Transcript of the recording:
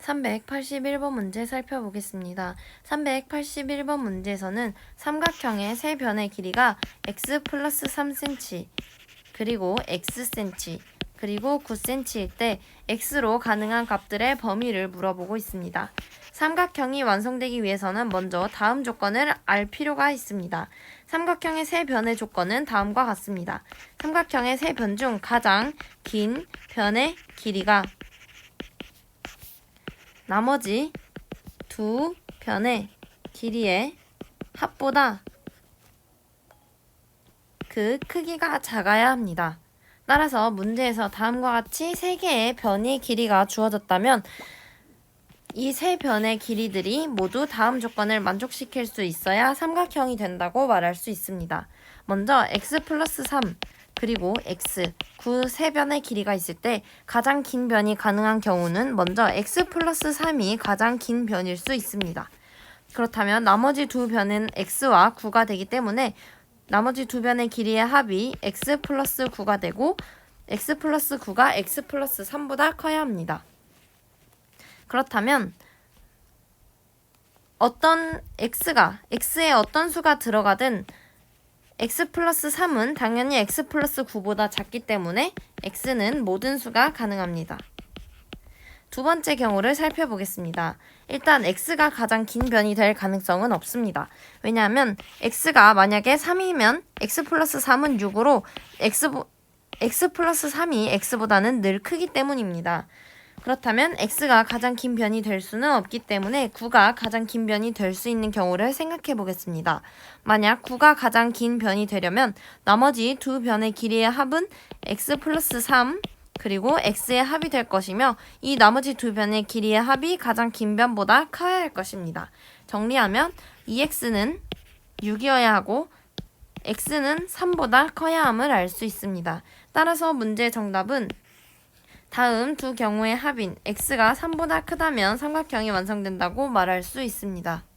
381번 문제 살펴보겠습니다. 381번 문제에서는 삼각형의 세 변의 길이가 x 플러스 3cm, 그리고 xcm, 그리고 9cm일 때 x로 가능한 값들의 범위를 물어보고 있습니다. 삼각형이 완성되기 위해서는 먼저 다음 조건을 알 필요가 있습니다. 삼각형의 세 변의 조건은 다음과 같습니다. 삼각형의 세 변 중 가장 긴 변의 길이가 나머지 두 변의 길이의 합보다 그 크기가 작아야 합니다. 따라서 문제에서 다음과 같이 세 개의 변의 길이가 주어졌다면 이 세 변의 길이들이 모두 다음 조건을 만족시킬 수 있어야 삼각형이 된다고 말할 수 있습니다. 먼저 x 플러스 3 그리고 x 9세 변의 길이가 있을 때 가장 긴 변이 가능한 경우는 먼저 x 플러스 3이 가장 긴 변일 수 있습니다. 그렇다면 나머지 두 변은 x와 9가 되기 때문에 나머지 두 변의 길이의 합이 x 플러스 9가 되고 x 플러스 9가 x 플러스 3보다 커야 합니다. 그렇다면 어떤 x가 x에 어떤 수가 들어가든 x 플러스 3은 당연히 x 플러스 9보다 작기 때문에 x는 모든 수가 가능합니다. 두 번째 경우를 살펴보겠습니다. 일단 x가 가장 긴 변이 될 가능성은 없습니다. 왜냐하면 x가 만약에 3이면 x 플러스 3은 6으로 x, x 플러스 3이 x보다는 늘 크기 때문입니다. 그렇다면 x가 가장 긴 변이 될 수는 없기 때문에 9가 가장 긴 변이 될 수 있는 경우를 생각해 보겠습니다. 만약 9가 가장 긴 변이 되려면 나머지 두 변의 길이의 합은 x 플러스 3 그리고 x의 합이 될 것이며 이 나머지 두 변의 길이의 합이 가장 긴 변보다 커야 할 것입니다. 정리하면 2x는 6이어야 하고 x는 3보다 커야 함을 알 수 있습니다. 따라서 문제의 정답은 다음 두 경우의 합인 x가 3보다 크다면 삼각형이 완성된다고 말할 수 있습니다.